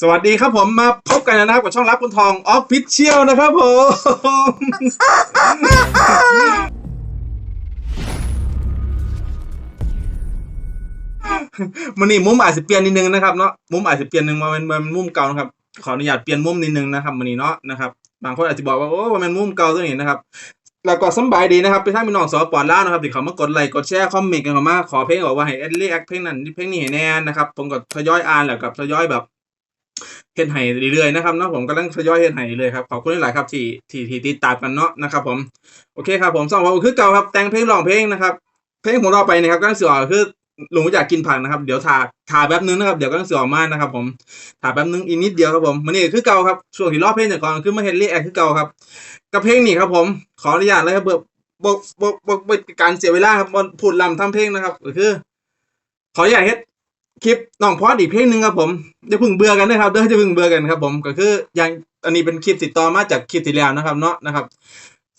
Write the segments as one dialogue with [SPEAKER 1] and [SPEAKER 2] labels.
[SPEAKER 1] สวัสดีครับผมมาพบกันนะครับกับช่องรับคุณทองออฟฟิเชียลนะครับผม มันนี่มุมอาจจะเปลี่ยนนิดนึงนะครับเนาะมุมอาจจะเปลี่ยนหนึ่งมาเป็นมันมุมเก่านะครับ ขออนุญาตเปลี่ยนมุมนิดนึงนะครับมันนี่เนาะนะครับบางคนอาจจะบอกว่าโอ้ว่ามันมุมเก่าตัวนี้นะครับแล้วก็สบายดีนะครับไปทางพี่น้องสปอร์ตล่าวนะครับที่เขามากดไลค์กดแชร์คอมเมนต์กันเข้ามาขอเพลงบอกว่าให้เอ็ดรีแอคเพลงนั้นเพลงนี้ให้แน่นะครับผมก็ทยอยอ่านแล้วกับทยอยแบบ เฮ็ดให้เรื่อยๆนะครับเนาะผมกำลังทยอยเฮ็ดให้เลยครับขอบคุณหลายครับที่ที่ที่ติดตามกันเนาะนะครับ ผมโอเคครับผมสองผมคือเก่าครับแต่งเพลงร้องเพลงนะครับเพลงของเราไปนะครับก็สื่อออกคือลุงอยากกินผักนะครับเดี๋ยวถ่าถ่าแป๊บนึงนะครับเดี๋ยวก็สื่อออกมานะครับ ผมถ่าแป๊บนึงอีกนิดเดียวครับผมมันนี่คือเก่าครับช่วงที่รอบเพลงจากก่อนคือมาเฮ็ดรีแอคคือเก่าครับกับเพลงนี้ครับผมขออนุญาตเลยครับเบิกบกบกบกการเสียเวลาครับบนพูดลำทำเพลงนะครับก็คือ ขออนุญาตเฮ็ด คลิปน้องพอดอีกเพลงหนึ่งครับผมจะพึ่งเบื่อกันนะครับเด้อจะพึ่งเบื่อกันครับผมก็คืออย่างอันนี้เป็นคลิปติดต่อมาจากคลิปที่แล้วนะครับเนาะนะครับ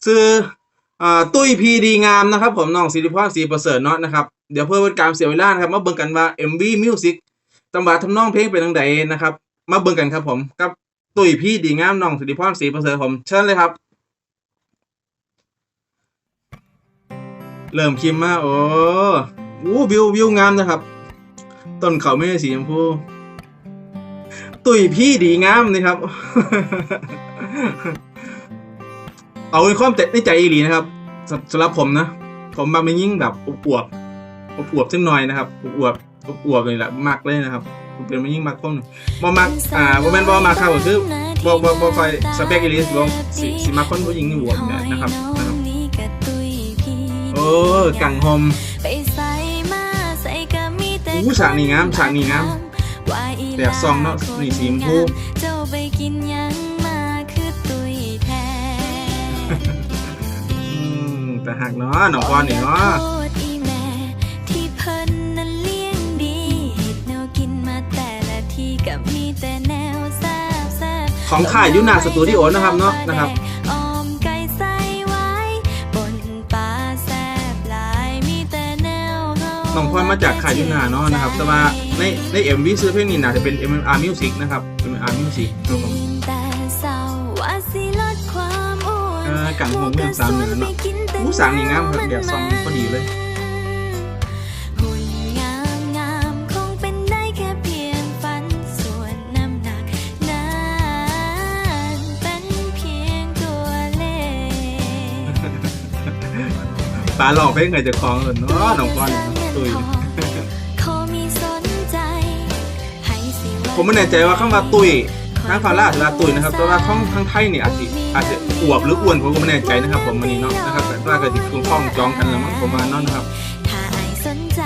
[SPEAKER 1] ซื้ออ่าตุ้ยพีดีงามนะครับ ผมน้องสิริพรศรีประเสริฐเนาะนะครับเดี๋ยวเพื่อเป็นการเสียเวลานะครับมาเบิ่งกันว่า MV Music จังหวะทำนองเพลงเป็นจังไดนะครับ มาเบิ่งกันครับผมกับตุ้ยพีดีงามน้องสิริพรศรีประเสริฐผมเชิญเลยครับ เริ่มคิมมาโอ้วู้วิววิวงามนะครับ ต้นเขาไม่ใช่สีชมพู ตุยพี่ดีงามนี่ครับ เอาเป็นความในใจอีหลีนะครับสำหรับผมนะ ผมมาเป็นยิ่งแบบอวบๆอวบๆสักหน่อยนะครับอวบๆอวบเลยแหละมากเลยนะครับเป็นมันยิ่งมากคนบ่มักอ่าบ่แมนบ่มาครับก็คือบ่บ่บ่ค่อยสเปคอีลีสิบ่สิสิมักคนผู้หญิงนี่อวบนะครับนะครับ โอ้กังหอม อู้ฉากนี้งามฉากนี้งามแบบซองเนาะนี่สีชมพู
[SPEAKER 2] เจ้าไปกินหยังมาคือตุยแท้
[SPEAKER 1] อืมแต่หักเนาะน้องปอนนี่เนาะ
[SPEAKER 2] ขอโทษอีแม่ที่เพิ่นนั้นเลี้ยงดีเฮ็ดแนวกินมาแต่ละทีก็มีแต่แนวแซ่บแซ่บ
[SPEAKER 1] ของค่ายยูนาสตูดิโอนะครับเนาะนะครับ
[SPEAKER 2] น้
[SPEAKER 1] องพรมาจากค่ายยูนาเนาะนะครับ แต่ว่าในในเอ็มวีซื้อเพลงนี้น่าจะเป็น MMR Music นะครับ MMR Music ครับผม
[SPEAKER 2] แต่เศร้าว่าสิลดความอ้วน
[SPEAKER 1] เออกังหงเมืองสามเหนือเนาะอู้สางนี่งามครับแบบซองพอดีเลย
[SPEAKER 2] ปลา
[SPEAKER 1] หลอกเพลงไงจะคล้องเลยเนาะน้องพรนี่เนาะตุย
[SPEAKER 2] ขอมีสนใจให้สิว่า
[SPEAKER 1] ผมไม่แน่ใจว่าคำว่าตุยทางฟาร่าหรือว่าตุยนะครับ แต่ว่าข้องทางไทยเนี่ยอาจจะอาจจะอวบหรืออ้วนผมก็ไม่แน่ใจนะครับ ผมวันนี้เนาะนะครับแต่ว่าก็จะคงคล้องจองกันแล้วมั้งประมาณนั้นนะครับ
[SPEAKER 2] ถ้าไอสนใจ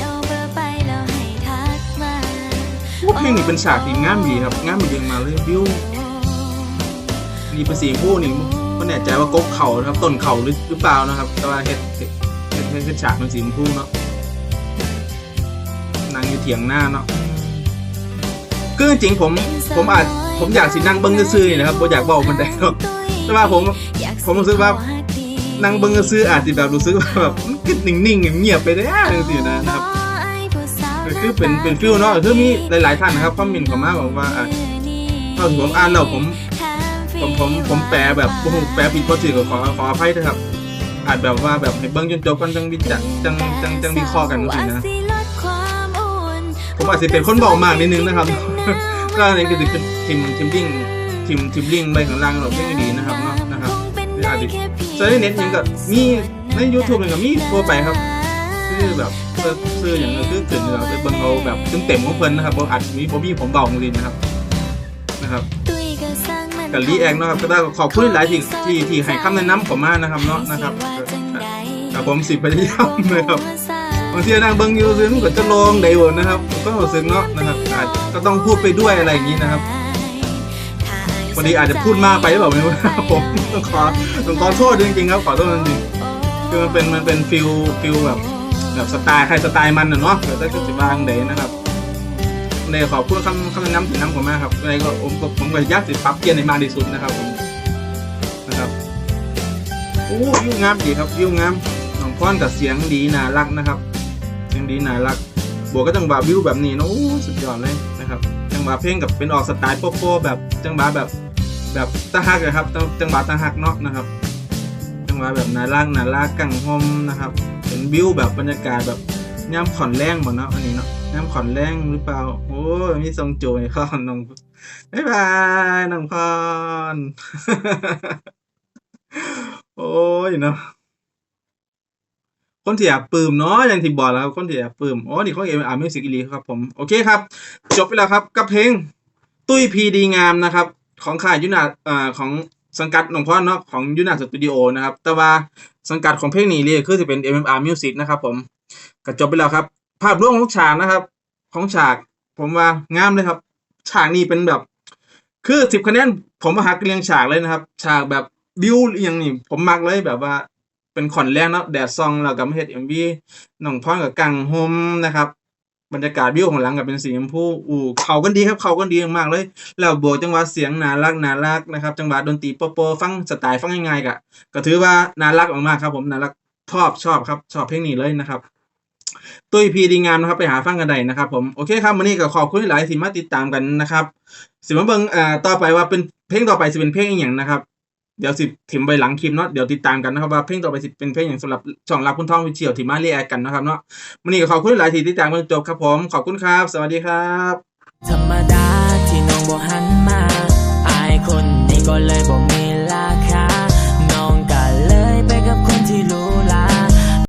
[SPEAKER 2] เอาเบอร์ไปแล้วให้ทักมา
[SPEAKER 1] พวกเพลงนี้เป็นฉากที่งามดีครับงามดีมาเลยวิว นี่เป็นสีผู้นี่ไม่แน่ใจว่ากกเข่านะครับต้นเข่าหรือหรือเปล่านะครับ แต่ว่าเฮ็ดเฮ็ดเฮ็ดเฮ็ดเฮ็ดฉากเป็นสีชมพูเนาะนั่งอยู่เถียงหน้าเนาะคือจริงผมผมอาจผมอยากสินั่งเบิ้งซื่อๆนี่นะครับผมอยากบอกมันได้เนาะแต่ว่าผมผมรู้สึกว่านั่งเบิ้งซื่ออาจจะแบบรู้สึกแบบมันก็นิ่งๆเงียบไปได้จังซี่นะนะครับคือเป็นเป็นฟิลเนาะคือมีหลายๆท่านนะครับคอมเมนต์เข้ามาบอกว่าเท่าที่ผมอ่านแล้วผม ผมผมผมแปลแบบผมแปลผิดพอถือก็ขอขออภัยด้วยครับอาจแบบว่าแบบให้เบิ้งจนจบกันจังวิจักจังจังจังวิเคราะห์กันสินะผมอาจจะเป็นคนบอกมากนิดนึงนะครับก็อันนี้ก็จะเป็นทีมทีมลิงทีมทีมลิงไปข้างล่างเราเพ่งดีนะครับเนาะนะครับอาจจะเซิร์ชในเน็ตยังก็มีใน YouTube มันก็มีทั่วไปครับคือแบบเสื้ออย่างนั้นคือเกิดเราไปเบิ่งเอาแบบเต็มๆของเพิ่นนะครับบ่อัดมีบ่มีผมเบาจริงนะครับนะครับ กับรีแอคเนาะครับก็ได้ขอบคุณหลายที่ที่ที่ให้คำแนะนำผมมากนะครับเนาะนะครับแต่ผมสิพยายามเลยครับบางทีนั่งเบิ่งยูซึ่งก็จะลองได้บ่นะครับ ก็รู้สึกเนาะนะครับอาจก็ต้องพูดไปด้วยอะไรอย่างนี้นะครับวันนี้อาจจะพูดมากไปหรือเปล่าไม่รู้นะครับผมต้องขอต้องขอโทษจริงๆครับขอโทษจริงๆคือมันเป็นมันเป็นฟิลฟิลแบบแบบสไตล์ใครสไตล์มันนะเนาะเดี๋ยวได้ก็จะบางเดยนะครับ เลยขอบคุณคำคำแนะนำถึงน้ำผมมากครับอะไรก็ผมผมก็อยากสิปรับเปลี่ยนในมากที่สุดนะครับผมนะครับโอ้วิวงามดีครับวิวงามน้องพรกับเสียงดีน่ารักนะครับ เสียงดีน่ารัก บวกก็จังหวะวิวแบบนี้นะโอ้สุดยอดเลยนะครับ จังหวะเพลงกับเป็นออกสไตล์โป๊ะแบบจังหวะแบบแบบตะฮักอะครับ จังหวะตะฮักเนาะนะครับ จังหวะแบบน่ารักน่ารักกังหอมนะครับ เป็นวิวแบบบรรยากาศแบบ ย่ำขอนแรงหมดเนาะอันนี้เนาะย่ำขอนแรงหรือเปล่า โอ้มีทรงโจยข้อนน้องบ๊ายบายน้องพรโอ้ยเนาะคนที่อยากปลื้มเนาะอย่างที่บอกแล้วครับคนที่อยากปลื้มอ๋อนี่เขาเอ็มอาร์มิวสิกอีลีครับผมโอเคครับ จบไปแล้วครับกับเพลงตุ้ยพีดีงามนะครับ ของค่ายยุนาเอ่อของสังกัดหนองพ่อเนาะของยุนาสตูดิโอนะครับ แต่ว่าสังกัดของเพลงนี้เลยคือจะเป็น MMR Music นะครับผม ก็จบไปแล้วครับ ภาพรวมของฉากนะครับ ของฉากผมว่างามเลยครับ ฉากนี้เป็นแบบ คือสิบคะแนนผมมาหักเรียงฉากเลยนะครับ ฉากแบบดิวอย่างนี้ผมมักเลยแบบว่าเป็นขอนแรงเนาะแดดซองแล้วก็มาเฮ็ดเอ็มวีน้องพ่อกับกังโฮมนะครับ บรรยากาศวิวของหลังกับเป็นสีชมพูอู้เขากันดีครับ เขากันดีมากเลย แล้วบวกจังหวะเสียงน่ารักน่ารักนะครับ จังหวะดนตรีโปโปฟังสไตล์ฟังง่ายๆกะก็ถือว่าน่ารักมากๆครับ ผมน่ารักชอบชอบครับ ชอบเพลงนี้เลยนะครับ ตุ้ยพีดีงามนะครับไปหาฟังกันได้นะครับผมโอเคครับวันนี้ก็ขอบคุณหลายๆที่มาติดตามกันนะครับสิมาเบิงอ่าต่อไปว่าเป็นเพลงต่อไปสิเป็นเพลงอีหยังนะครับ เดี๋ยวสิถิ่มไปหลังคลิปเนาะเดี๋ยวติดตามกันนะครับว่าเพลงต่อไปสิเป็นเพลงอย่างสำหรับช่องรับคุณท่องวิเชียวที่มาเรียกกันนะครับเนาะวันนี้ก็ขอบคุณหลายที่ติดตามกันจนจบครับผมขอบคุณครับ สวัสดีครับ
[SPEAKER 3] ธรรมดาที่น้องบ่หันมาอายคนนี้ก็เลยบ่มี